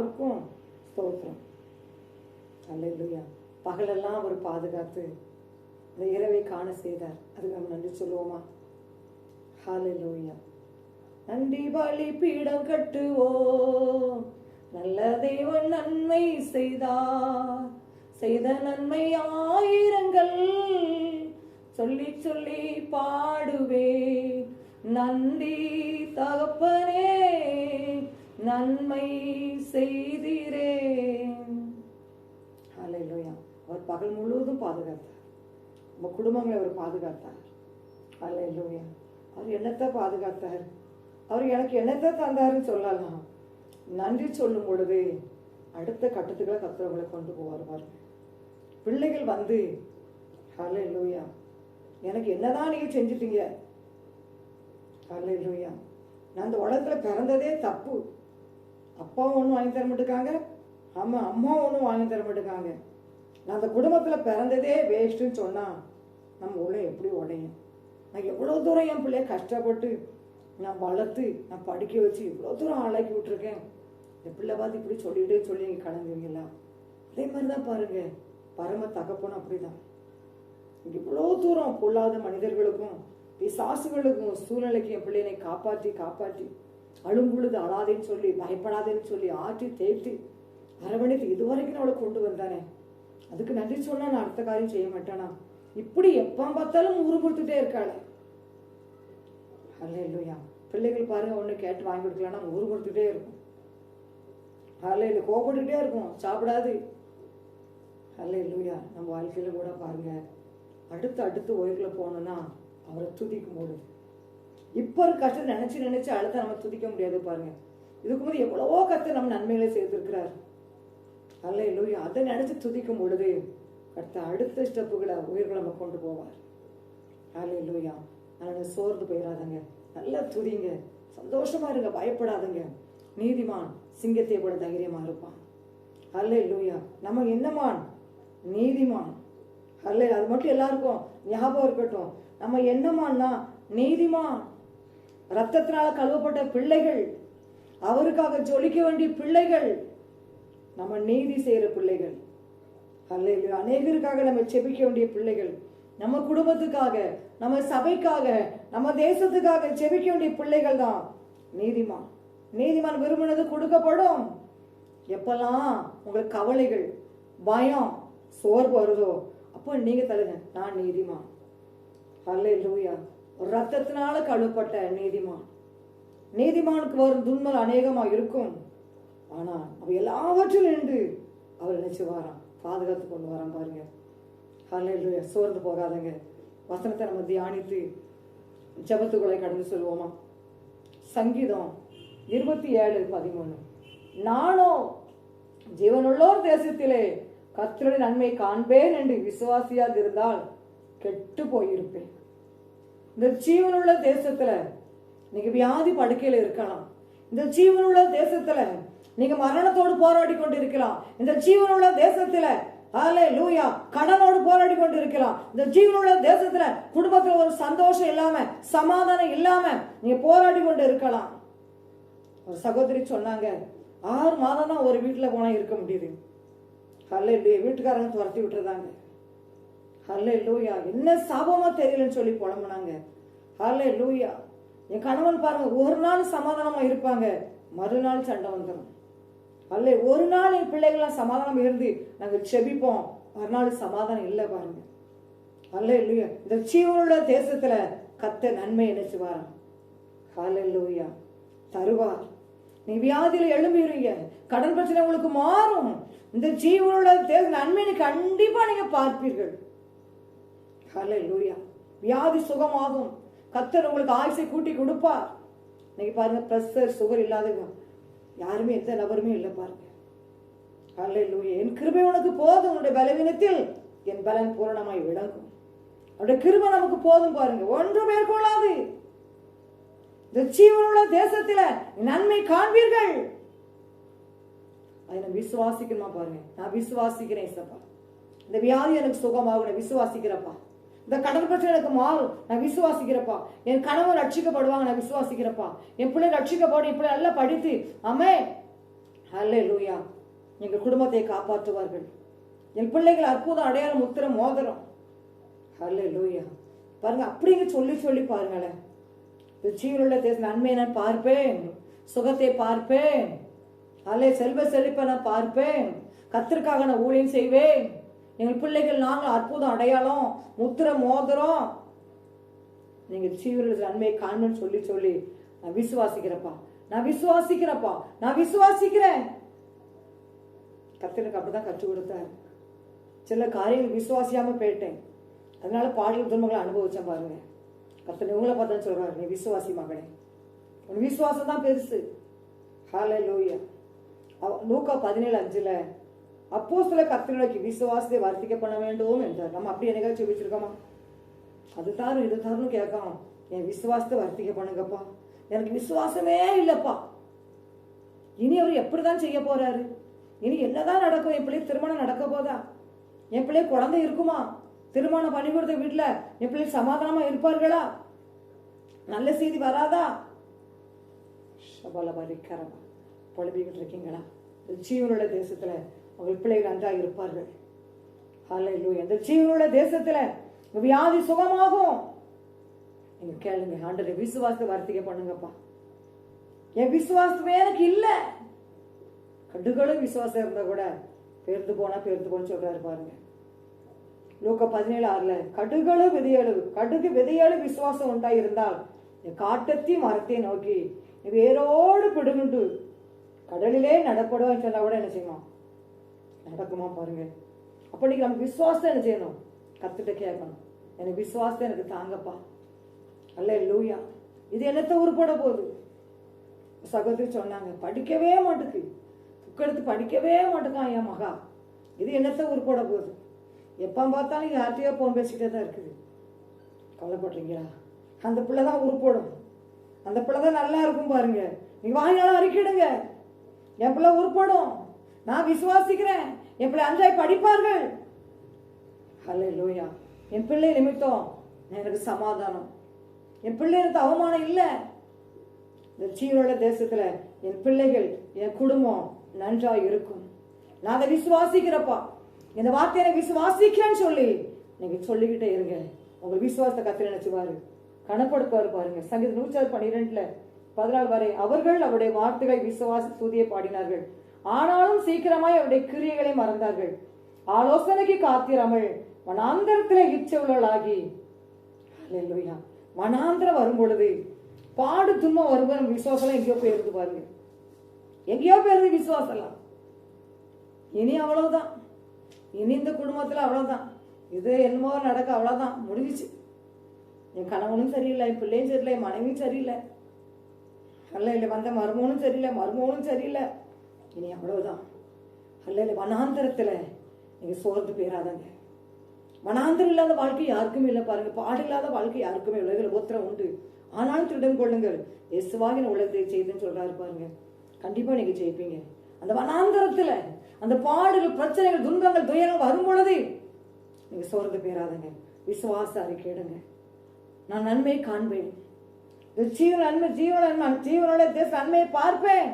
எல்லாருக்கும் ஸ்தோத்திரம். அல்லையா பகலெல்லாம் அவர் பாதுகாத்து அந்த இரவை காண செய்தார். அதுக்கு நம்ம நன்றி சொல்லுவோமா? ஹalleluya. நன்றி பலி பீடம் கட்டுவோம். நல்ல தேவன் நன்மை செய்தார். செய்த நன்மை ஆயிரங்கள் சொல்லி சொல்லி பாடுவே நந்தி தகப்பனே. நன்மை செய்தீரே ஹalleluya. அவர் பகல் முழுவதும் பாதுகாத்தார். நம்ம குடும்பங்களை அவர் பாதுகாத்தார். ஹalleluya. அவர் என்னத்தை பாதுகாத்தார்? அவர் எனக்கு என்னத்தை தந்தாருன்னு சொல்லலாம். நன்றி சொல்லும் பொழுது அடுத்த கட்டத்துக்களை கத்துறவங்களை கொண்டு போவார் பாருங்க பிள்ளைகள் வந்து ஹalleluya. எனக்கு என்னதான் நீங்க செஞ்சிட்டீங்க? ஹalleluya. நான் அந்த உலகத்துல பிறந்ததே தப்பு. அப்பாவும் ஒன்றும் வாங்கி தர மாட்டேங்காங்க அம்மா அம்மாவும் ஒன்றும் வாங்கி தர மாட்டேங்காங்க நான் அந்த குடும்பத்தில் பிறந்ததே வேஸ்ட்டுன்னு சொன்னால் நம்ம உள்ள எப்படி உடையும்? நான் எவ்வளோ தூரம் என் பிள்ளைய கஷ்டப்பட்டு நான் வளர்த்து நான் படிக்க வச்சு இவ்வளோ தூரம் ஆளாக்கி விட்ருக்கேன் இந்த பிள்ளை பார்த்து இப்படி சொல்லிட்டே சொல்லி நீங்கள் கலந்துவீங்களா அதே மாதிரி தான் பாருங்க. பரம தகப்பனும் அப்படிதான். இவ்வளோ தூரம் பொல்லாத மனிதர்களுக்கும் பிசாசுகளுக்கும் சூழ்நிலைக்கு என் பிள்ளைனை காப்பாற்றி காப்பாற்றி. அழும்பொழுது அழாதேன்னு சொல்லி பயப்படாதேன்னு சொல்லி ஆற்றி தேற்றி அரவணைத்து இதுவரைக்கும் அவளை கொண்டு வந்தானே. அதுக்கு நன்றி சொன்னா நான் அடுத்த காரியம் செய்ய மாட்டானா? இப்படி எப்ப பார்த்தாலும் உருமுறுத்துட்டே இருக்காளே. அல்ல இல்லையா பிள்ளைகள் பாருங்க ஒண்ணு கேட்டு வாங்கி கொடுக்கலன்னா உருமுறுத்துட்டே இருக்கும் அல்ல இல்லை கோபப்பட்டுக்கிட்டே இருக்கும் சாப்பிடாது. அல்ல இல்லையா நம்ம வாழ்க்கையில கூட பாருங்க அடுத்து அடுத்து உயர்ல போனோம்னா அவரை துதிக்கும் போது. இப்போ ஒரு கஷ்டம் நினைச்சு நினைச்சு அழுத்த நம்ம துதிக்க முடியாது பாருங்க. இதுக்கு முன்னாடி எவ்வளவோ கத்தை நம்ம நன்மைகளை செய்திருக்கிறார். அல்ல இல்லையா அதை நினைச்சு துதிக்கும் பொழுது அடுத்த அடுத்த ஸ்டெப்புகளை உயிர்களை நம்ம கொண்டு போவார். அல்ல இல்லையா அதனால சோர்ந்து போயிடாதங்க நல்லா துதிங்க. சந்தோஷமா இருங்க. பயப்படாதங்க. நீதிமான் சிங்கத்தை போல தைரியமா இருப்பான். அல்ல இல்லையா நம்ம என்னமான்? நீதிமான். அல்ல அது மட்டும் எல்லாருக்கும் ஞாபகம் இருக்கட்டும். நம்ம என்னமான்னா நீதிமான். ரத்தத்தினால் கழுவப்பட்ட பிள்ளைகள் அவருக்காக ஜொலிக்க வேண்டிய பிள்ளைகள் நம்ம நீதி செய்கிற பிள்ளைகள். அல்ல அநேகருக்காக நம்ம செபிக்க வேண்டிய பிள்ளைகள் நம்ம குடும்பத்துக்காக நம்ம சபைக்காக நம்ம தேசத்துக்காக செபிக்க வேண்டிய பிள்ளைகள் தான் நீதிமான். நீதிமான் விரும்பினது கொடுக்கப்படும். எப்பெல்லாம் உங்களுக்கு கவலைகள் பயம் சோர்வு வருதோ அப்போ நீங்க தள்ளுங்க. நான் நீதிமான். அல்ல லூயா ரத்தத்தினால கழுவப்பட்ட நீதிமான். நீதிமானுக்கு வரும் துன்பம் அநேகமா இருக்கும். ஆனா அவ எல்லாவற்றிலும் நின்று அவர் நினைச்சு வாரான் பாதுகாத்து கொண்டு வரான் பாருங்க. சோர்ந்து போகாதங்க. வசனத்தை நம்ம தியானித்து ஜபத்துக்குள்ளே கடந்து சொல்வோமா? சங்கீதம் இருபத்தி ஏழு பதிமூணு. நானோ ஜீவனுள்ளோர் தேசத்திலே கர்த்தருடைய நன்மை காண்பேன் என்று விசுவாசியாக இருந்தால் கெட்டு போயிருப்பேன். இந்த ஜீவனுள்ள தேசத்துல நீங்க வியாதி படுக்கையில இருக்கலாம். இந்த ஜீவனுள்ள தேசத்துல நீங்க மரணத்தோடு போராடி கொண்டு இருக்கலாம் இந்த ஜீவனுள்ள தேசத்துல ஹாலே லூயா கடனோடு போராடி கொண்டு இருக்கலாம் இந்த ஜீவனுள்ள தேசத்துல குடும்பத்துல ஒரு சந்தோஷம் இல்லாம சமாதானம் இல்லாம நீங்க போராடி கொண்டு இருக்கலாம். ஒரு சகோதரி சொன்னாங்க ஆறு மாதம் தான் ஒரு வீட்டுல போனா இருக்க முடியுது. ஹல்லே வீட்டுக்காரங்க துரத்தி விட்டுருந்தாங்க ஹல்லே லூயா என்ன சாபமா தெரியலன்னு சொல்லி புலம்புனாங்க. ஹல்லே லூயா என் கணவன் பாருங்க ஒரு நாள் சமாதானமா இருப்பாங்க மறுநாள் சண்டை வந்துடும் அல்ல ஒரு நாள் என் பிள்ளைகள்லாம் சமாதானம் இருந்து நாங்கள் செபிப்போம் மறுநாள் சமாதானம் இல்லை பாருங்க. அல்ல இல்லையா இந்த ஜீவனுள்ள தேசத்துல கத்த நன்மை நினைச்சு வாரான் லூயா தருவார் நீ வியாதியில எழும்பிடுவீங்க கடன் பிரச்சனை உங்களுக்கு மாறும். இந்த ஜீவனுள்ள தேச நன்மை கண்டிப்பா நீங்க பார்ப்பீர்கள். ஹalleluya வியாதி சுகமாகும். கத்தர் உங்களுக்கு ஆயுசை கூட்டி கொடுப்பார். இன்னைக்கு பாருங்க பிரஷர் சுகர் இல்லாதவங்க. யாருமே எந்த நபருமே இல்லை பாருங்க. லூயா என் கிருபை உனக்கு போதும். உன்னுடைய பலவீனத்தில் என் பலன் பூரணமாய் விளங்கும். அவருடைய கிருபை நமக்கு போதும் பாருங்க. ஒன்று மேற்கொள்ளாது. இந்த ஜீவனுள்ள தேசத்துல நன்மை காண்பீர்கள். அதை நான் விசுவாசிக்கணுமா பாருங்க. நான் விசுவாசிக்கிறேன் சப்பா இந்த வியாதி எனக்கு சுகமாகும். நான் விசுவாசிக்கிறப்பா இந்த கடன் பிரச்சனை எனக்கு மாறும் நான் விசுவாசிக்கிறப்பா. என் கணவன் ரட்சிக்கப்படுவாங்க நான் விசுவாசிக்கிறப்பா. என் பிள்ளை ரட்சிக்கப்படும் என் பிள்ளை நல்லா படித்து. அம்மே அல்லே லூயா எங்கள் குடும்பத்தை காப்பாற்றுவார்கள். என் பிள்ளைகள் அற்புதம் அடையாளம் முத்திர மோதிரம். அல்லே லூயா பாருங்க அப்படிங்க சொல்லி சொல்லி பாருங்களேன். இந்த ஜீவனுள்ள தேச நன்மையை நான் பார்ப்பேன். சுகத்தை பார்ப்பேன். அல்லே செல்வ செழிப்பை நான் பார்ப்பேன். கத்திற்காக நான் ஊழியம் செய்வேன். எங்கள் பிள்ளைகள் நாங்கள் அற்புதம் அடையாளம் முத்திர மோதிரம். நீங்கள் சீவர்களுக்கு நன்மையை காணுன்னு சொல்லி சொல்லி நான் விசுவாசிக்கிறப்பா நான் விசுவாசிக்கிறப்பா நான் விசுவாசிக்கிறேன். கத்தனுக்கு அப்படிதான் கற்றுக் கொடுத்தார் சில காரியங்கள் விசுவாசியாம போயிட்டேன். அதனால பாடல் துன்பங்களை அனுபவிச்சேன் பாருங்க. கத்தனை உங்களை பார்த்தா சொல்றாரு. நீ விசுவாசி மகனே. உன் விசுவாசம் தான் பெருசு. ஹாலே லூயா லூக்கா பதினேழு அஞ்சுல அப்போ சில விசுவாசத்தை வர்த்திக்க பண்ண வேண்டும் என்றார். நம்ம அப்படி என்னைக்காச்சும் வச்சிருக்கோமா அது தாரும் இது தாரும் கேட்கணும் என் விசுவாசத்தை வர்த்திக்க பண்ணுங்கப்பா. எனக்கு விசுவாசமே இல்லைப்பா. இனி அவர் எப்படிதான் செய்ய போறாரு? இனி என்னதான் நடக்கும்? என் பிள்ளை திருமணம் நடக்க போதா? என் பிள்ளை குழந்தை இருக்குமா? திருமணம் பண்ணி கொடுத்த வீட்டில் என் பிள்ளை சமாதானமா இருப்பார்களா? நல்ல செய்தி வராதா? சபல பலிக்கரமா பொழுதுகிட்டு இருக்கீங்களா? இந்த தேசத்துல உங்கள் பிள்ளைகள் நன்றாக இருப்பார்கள். ஹalleluya எந்த ஜீவனுள்ள தேசத்துல வியாதி சுகமாகும். நீங்க கேளுங்க ஆண்டரை விசுவாசத்தை வார்த்தைக்க பண்ணுங்கப்பா. என் விசுவாசமே எனக்கு இல்ல. கடுகளும் விசுவாசம் இருந்தா கூட பேர்ந்து போனா பேர்ந்து போன்னு சொல்றாரு பாருங்க. லூக்க பதினேழு ஆறுல கடுகளு விதையளு கடுகு விதையளு விசுவாசம் உண்டா இருந்தால் காட்டத்தையும் மரத்தையும் நோக்கி நீ வேரோடு பிடுங்குண்டு கடலிலே நடப்படுவான்னு சொன்னா கூட என்ன செய்யணும் நடக்குமா பாருங்க. அப்ப நீங்க நம்ம விசுவாசத்தை என்ன செய்யணும்? கத்துட்டு கேட்கணும். எனக்கு விசுவாசத்தை எனக்கு தாங்கப்பா. அல்ல லூயா இது என்னத்த உருப்பட போகுது? சகோதரி சொன்னாங்க படிக்கவே மாட்டுக்கு. புக் எடுத்து படிக்கவே மாட்டேக்கான் என் மகா. இது என்னத்த உருப்பட போகுது? எப்போ பார்த்தாலும் யார்கிட்டயோ போன் பேசிக்கிட்டே தான் இருக்குது. கவலைப்படுறீங்களா? அந்த பிள்ளை தான் உருப்படும் அந்த பிள்ளை தான் நல்லா இருக்கும் பாருங்க. நீங்க வாங்கினாலும் அறிக்கிடுங்க. என் பிள்ளை உருப்படும் நான் விசுவாசிக்கிறேன். என் பிள்ளை அஞ்சாய் படிப்பார்கள். ஹலே லோயா என் பிள்ளை நிமித்தம் எனக்கு சமாதானம். என் பிள்ளைகளுக்கு அவமானம் இல்லை. இந்த சீரோட தேசத்துல என் பிள்ளைகள் என் குடும்பம் நன்றா இருக்கும். நான் அதை விசுவாசிக்கிறப்பா. இந்த வார்த்தையை எனக்கு விசுவாசிக்கிறேன்னு சொல்லி நீங்க சொல்லிக்கிட்டே இருங்க. உங்க விசுவாசத்தை கத்திர நினைச்சுவாரு கணப்படுத்துவாரு பாருங்க. சங்கீத நூற்றாறு பன்னிரெண்டுல பதினாலு வரை அவர்கள் அவருடைய வார்த்தைகளை விசுவாச துதியை பாடினார்கள். ஆனாலும் சீக்கிரமாய் அவருடைய கிரியைகளை மறந்தார்கள். ஆலோசனைக்கு காத்திராமல் வனாந்தரத்திலே இச்சவுளாகி அல்லேலூயா வனாந்திரம் வரும் பொழுது பாடு துன்பம் வரும்போது விசுவாசம் எங்கேயோ போயிருந்து பாருங்க. எங்கேயோ போயிருந்து விசுவாசம் இனி அவ்வளவுதான். இனி இந்த குடும்பத்தில் அவ்வளவுதான். இது என்னமோ நடக்க அவ்வளவுதான். முடிஞ்சிச்சு. என் கணவனும் சரியில்லை என் பிள்ளையும் சரியில்லை என் மனைவியும் சரியில்லை. அல்ல இல்லை வந்த மருமகனும் சரியில்லை மருமகனும் சரியில்லை. இனி அவ்வளவுதான். அல்ல இல்லை வனாந்தரத்துல நீங்கள் சோர்ந்து போயிடாதங்க வனாந்தரம் இல்லாத வாழ்க்கை யாருக்குமே இல்லை பாருங்க. பாடு இல்லாத வாழ்க்கை யாருக்குமே இல்லை. உலகில் உத்திரம் உண்டு. ஆனாலும் திருடன் கொள்ளுங்கள். எசுவாக உலகத்தை செய்துன்னு சொல்றாரு பாருங்க. கண்டிப்பாக நீங்கள் ஜெயிப்பீங்க. அந்த வனாந்தரத்தில் அந்த பாடுகள் பிரச்சனைகள் துன்பங்கள் துயரங்கள் வரும் பொழுது நீங்கள் சோர்ந்து போயிடாதங்க விசுவாச அறிக்கையிடுங்க. நான் நன்மை காண்பேன். இந்த நன்மை ஜீவன நன்மை ஜீவனோட தேச நன்மையை பார்ப்பேன்.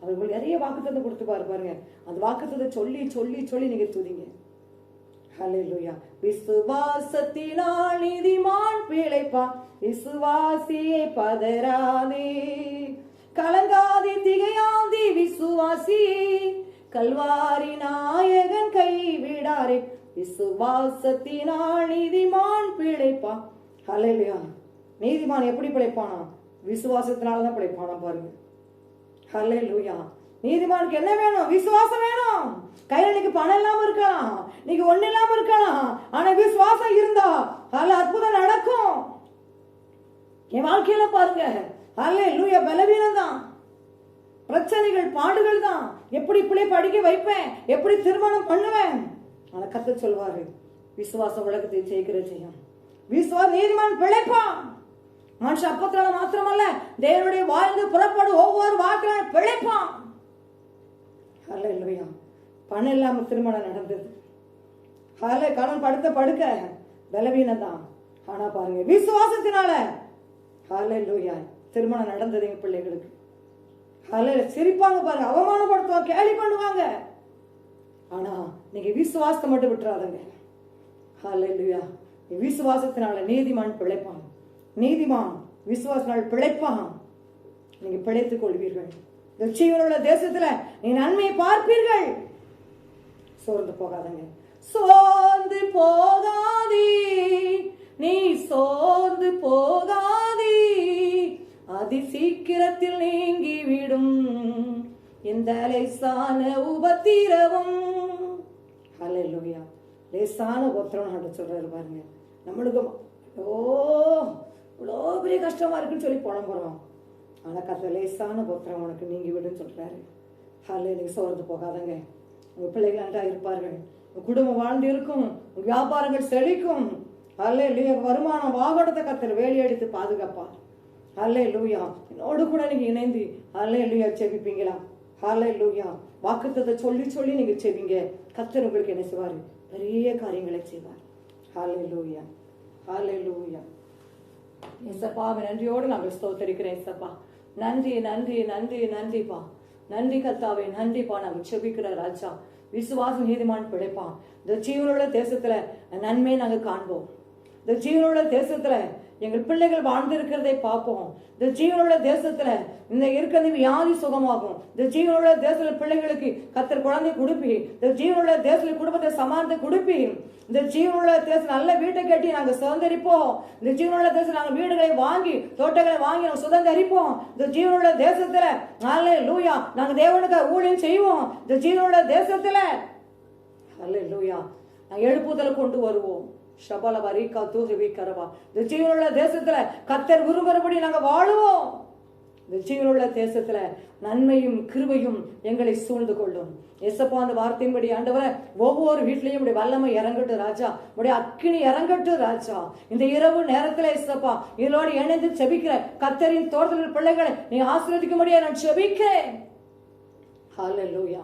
அவர்கள் நிறைய வாக்குத்தத்தை கொடுத்து பாரு பாருங்க. அந்த வாக்குத்தத்தை சொல்லி சொல்லி சொல்லி நீங்க துதிங்க. ஹalleluya. விசுவாசத்தினால் நீதிமான் பிழைப்பா? விசுவாசியை பதறாதே. கலங்காதே திகையாதி விசுவாசி. கல்வாரி நாயகன் கைவிடாரே விசுவாசத்தினால் நீதிமான் பிழைப்பா? ஹalleluya. நீதிமான் எப்படி பிழைப்பானா? விசுவாசத்தினால தான் பிழைப்பானா பாருங்க. ஹalleluya. நீதிமானுக்கு என்ன வேணும்? விசுவாசம் வேணும். கையில இன்னைக்கு பணம் இல்லாம இருக்கலாம். நீங்க ஒண்ணு இல்லாம இருக்கலாம். ஆனா விசுவாசம் இருந்தா அதுல அற்புதம் நடக்கும். என் வாழ்க்கையில பாருங்க. ஹalleluya. பலவீனம் தான் பிரச்சனைகள் பாடுகள் தான் எப்படி இப்படியே படிக்க வைப்பேன்? எப்படி திருமணம் பண்ணுவேன்? ஆனா கத்த சொல்வாரு விசுவாசம் உலகத்தை ஜெயிக்கிற செய்யும் விசுவாச நீதிமான் பிழைப்பான். மனுஷ அப்பத்தினால மாத்திரமல்ல தேவனுடைய வாழ்ந்து புறப்படும் ஒவ்வொரு வாக்கிலும் பிழைப்பான். அல்ல இல்லையா பணம் இல்லாம திருமணம் நடந்தது. ஹால கடன் படுத்த படுக்க பலவீனம் தான் ஆனா பாருங்க விசுவாசத்தினால ஹாலே லூயா திருமணம் நடந்தது எங்க பிள்ளைகளுக்கு. அதில் சிரிப்பாங்க பாருங்க அவமானப்படுத்துவாங்க கேலி பண்ணுவாங்க. ஆனா நீங்க விசுவாசத்தை மட்டும் விட்டுறாதங்க. ஹalleluya. விசுவாசத்தினால நீதிமான் பிழைப்பான். நீதிமான் விசுவாசத்தினால் பிழைப்பான் நீங்க பிழைத்துக் கொள்வீர்கள். இந்த தேசத்துல நீ நன்மையை பார்ப்பீர்கள். சோர்ந்து போகாதங்க. சோர்ந்து போகாதே. நீ சோர்ந்து போகாதே. அதி சீக்கிரத்தில் நீங்கி விடும் இந்த லேசான உபத்திரவம். ஹalleluya. லேசான உபத்திரம் சொல்றாரு பாருங்க. நம்மளுக்கு ஓ இவ்வளோ பெரிய கஷ்டமா இருக்குன்னு சொல்லி புலம்புறோம். ஆனால் கத்த லேசான உபத்திரவம் உனக்கு நீங்கி விடுன்னு சொல்கிறாரு சொல்றாரு நீங்கள் சோர்ந்து போகாதங்க. உங்கள் பிள்ளைகள் நன்றா இருப்பார்கள். உங்கள் குடும்பம் வாழ்ந்து இருக்கும் உங்கள் வியாபாரங்கள் செழிக்கும். அல்ல இல்லையா வருமானம் வாகனத்தை கத்தர் வேலையடித்து பாதுகாப்பார். அல்லே லூயா என்னோடு கூட நீங்கள் இணைந்து அல்லே லூயா செபிப்பீங்களா ஹலே லூயா வாக்குத்தத்தை சொல்லி சொல்லி நீங்கள் செவிங்க கத்தர் உங்களுக்கு என்ன செய்வார்? பெரிய காரியங்களை செய்வார். ஹாலே லூயா ஹாலே லூயா இசப்பாவை நன்றியோடு நாங்கள் ஸ்தோத்தரிக்கிறேன் இசப்பா. நன்றி நன்றி நன்றி நன்றிப்பா. நன்றி கத்தாவே நன்றிப்பா. நாங்கள் செபிக்கிற ராஜா. விசுவாச நீதிமான் பிழைப்பான். இந்த ஜீவனுள்ள தேசத்துல நன்மை நாங்கள் காண்போம். இந்த ஜீவனுள்ள தேசத்துல எங்கள் பிள்ளைகள் வாழ்ந்திருக்கிறதை பார்ப்போம். இந்த ஜீவனுள்ள தேசத்துல இந்த இருக்கிறது வியாதி சுகமாகும். இந்த ஜீவனுள்ள தேசத்துல பிள்ளைகளுக்கு கத்தர் குழந்தை கொடுப்பி இந்த ஜீவனுள்ள தேசத்துல குடும்பத்தை சமாளித்து கொடுப்பி இந்த ஜீவனுள்ள தேசம் நல்ல வீட்டை கட்டி நாங்க சுதந்திரிப்போம். இந்த ஜீவனுள்ள தேசம் நாங்க வீடுகளை வாங்கி தோட்டங்களை வாங்கி நாங்க சுதந்திரிப்போம். இந்த ஜீவனுள்ள தேசத்துல நல்ல லூயா நாங்க தேவனுக்கு ஊழியம் செய்வோம். இந்த ஜீவனுள்ள தேசத்துல அல்ல லூயா நாங்க எழுப்புதலை கொண்டு வருவோம். ஷபல வரிக்கா தூகவி கரவா. இந்த ஜீவனுள்ள தேசத்துல கத்தர் விரும்புறபடி நாங்க வாழுவோம். இந்த உள்ள தேசத்துல நன்மையும் கிருபையும் எங்களை சூழ்ந்து கொள்ளும். எசப்பா அந்த வார்த்தையின்படி ஆண்டவரை ஒவ்வொரு வீட்லயும் உடைய வல்லமை இறங்கட்டும் ராஜா. உடைய அக்கினி இறங்கட்டும் ராஜா. இந்த இரவு நேரத்துல எசப்பா இதோடு இணைந்து செபிக்கிற கத்தரின் தோட்டத்தில் பிள்ளைகளை நீ ஆசீர்வதிக்கும்படியா நான் செபிக்கிறேன். ஹalleluya.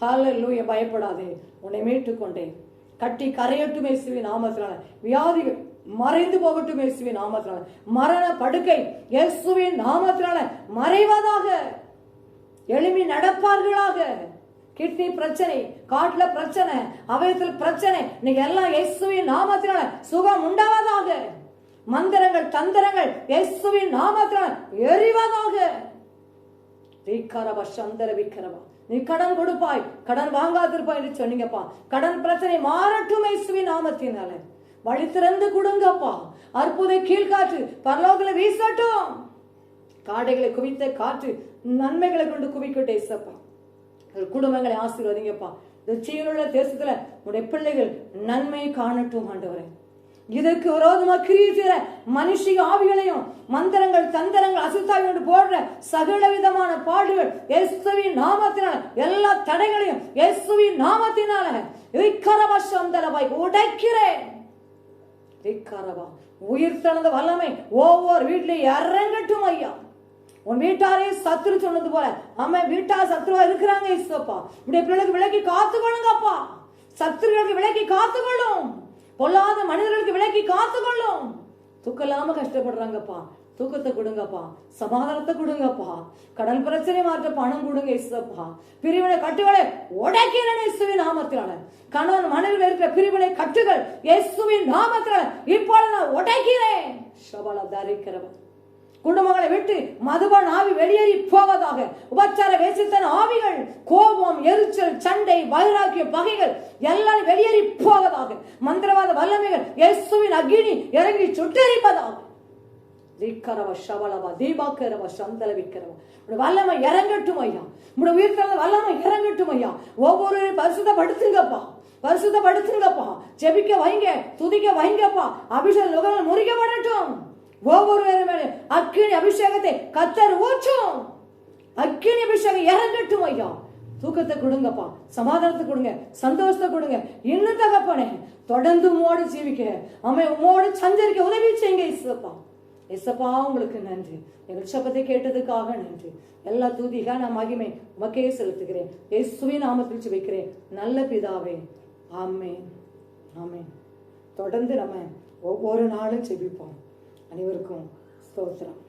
லூயா பயப்படாதே. உன்னை மீட்டுக் கொண்டேன் கட்டி கரையட்டும் இயேசுவி நாமத்தினால. வியாதிகள் மறைந்து போகட்டும் இயேசுவி நாமத்தினால. மரண படுக்கை இயேசுவின் நாமத்தினால மறைவதாக. எழுமி நடப்பார்களாக. கிட்னி பிரச்சனை காட்டுல பிரச்சனை அவயத்தில் பிரச்சனை இன்னைக்கு எல்லாம் இயேசுவின் நாமத்தினால சுகம் உண்டாவதாக. மந்திரங்கள் தந்திரங்கள் இயேசுவின் நாமத்தினால் எரிவதாக. ரீக்கரவ சந்தர விக்கரவா நீ கடன் கொடுப்பாய் கடன் வாங்காதிருப்பாய் என்று சொன்னீங்கப்பா. கடன் பிரச்சனை மாறட்டும் இயேசுவி நாமத்தினால. வழி திறந்து கொடுங்கப்பா. அற்புத கீழ்காற்று பரலோகல வீசட்டும். காடைகளை குவித்த காற்று நன்மைகளை கொண்டு குவிக்கட்டும் இயேசப்பா. குடும்பங்களை ஆசீர்வதிங்கப்பா. இந்த சீனுள்ள தேசத்துல உடைய பிள்ளைகள் நன்மையை காணட்டும் ஆண்டவரே. இதற்கு விரோதமா கிரியிற மனுஷிய ஆவிகளையும் மந்திரங்கள் தந்திரங்கள் அசுத்தாவியோடு போடுற சகல விதமான பாடுகள் இயேசுவின் நாமத்தினால எல்லா தடைகளையும் இயேசுவின் நாமத்தினால இக்கரவசந்தலவாய் உடைக்கிறேன். இக்கரவா உயிர் தனது வல்லமை ஒவ்வொரு வீட்லயும் இறங்கட்டும் ஐயா. உன் வீட்டாரே சத்துரு சொன்னது போல அம்மா வீட்டார் சத்துருவா இருக்கிறாங்க இசப்பா இப்படி பிள்ளைக்கு விலக்கி காத்துக்கொள்ளுங்கப்பா. சத்துருகளுக்கு விலக்கி காத்துக்கொள்ளும். பொல்லாத மனிதர்களுக்கு விலக்கி காத்துக்கொள்ளும். தூக்கம் இல்லாம கஷ்டப்படுறாங்கப்பா. தூக்கத்தை கொடுங்கப்பா. சமாதானத்தை கொடுங்கப்பா. கடன் பிரச்சனை மாற்ற பணம் கொடுங்க இசப்பா பிரிவினை கட்டுகளை உடைக்கிறேன் இயேசுவின் நாமத்தினால. கணவன் மனைவி இருக்கிற பிரிவினை கட்டுகள் இயேசுவின் நாமத்தினால இப்பொழுது நான் உடைக்கிறேன். சபல தரிக்கிறவன். குடும்பங்களை விட்டு மதுபன் ஆவி வெளியேறி போவதாக. உபச்சார வேசித்தன ஆவிகள் கோபம் எரிச்சல் சண்டை வைராக்கிய பகைகள் எல்லாம் வெளியேறி போவதாக. மந்திரவாத வல்லமைகள் இயேசுவின் அக்னி இறங்கி சுட்டரிப்பதாக. தீக்கரவ ஷவலவ தீபாக்கரவ சந்தல விக்கரவ வல்லமை இறங்கட்டும் ஐயா. உடைய உயிர் வல்லமை இறங்கட்டும் ஐயா. ஒவ்வொரு பரிசுத்தப்படுத்துங்கப்பா. பரிசுத்தப்படுத்துங்கப்பா. ஜெபிக்க வைங்க துதிக்க வைங்கப்பா. அபிஷேக நுகர்கள் முறிக்கப்படட்டும். ஒவ்வொருவரும் மேலே அக்கினி அபிஷேகத்தை கத்தர் ஊற்றும் அக்கினி அபிஷேகம் இறங்கட்டும் ஐயா. தூக்கத்தை கொடுங்கப்பா சமாதானத்தை கொடுங்க சந்தோஷத்தை கொடுங்க. இன்னும் தகப்பனே தொடர்ந்து உமோடு ஜீவிக்க அம்மை உமோடு சஞ்சரிக்க உதவி செய்யுங்க இசப்பா இசப்பா உங்களுக்கு நன்றி. எங்கள் சபத்தை கேட்டதுக்காக நன்றி. எல்லா தூதிகா நான் மகிமை உமக்கே செலுத்துகிறேன். இயேசுவை நாமத்தில் வைக்கிறேன் நல்ல பிதாவே ஆமே ஆமே தொடர்ந்து நம்ம ஒவ்வொரு நாளும் செபிப்போம் அனைவருக்கும் ஸ்தோத்திரம்.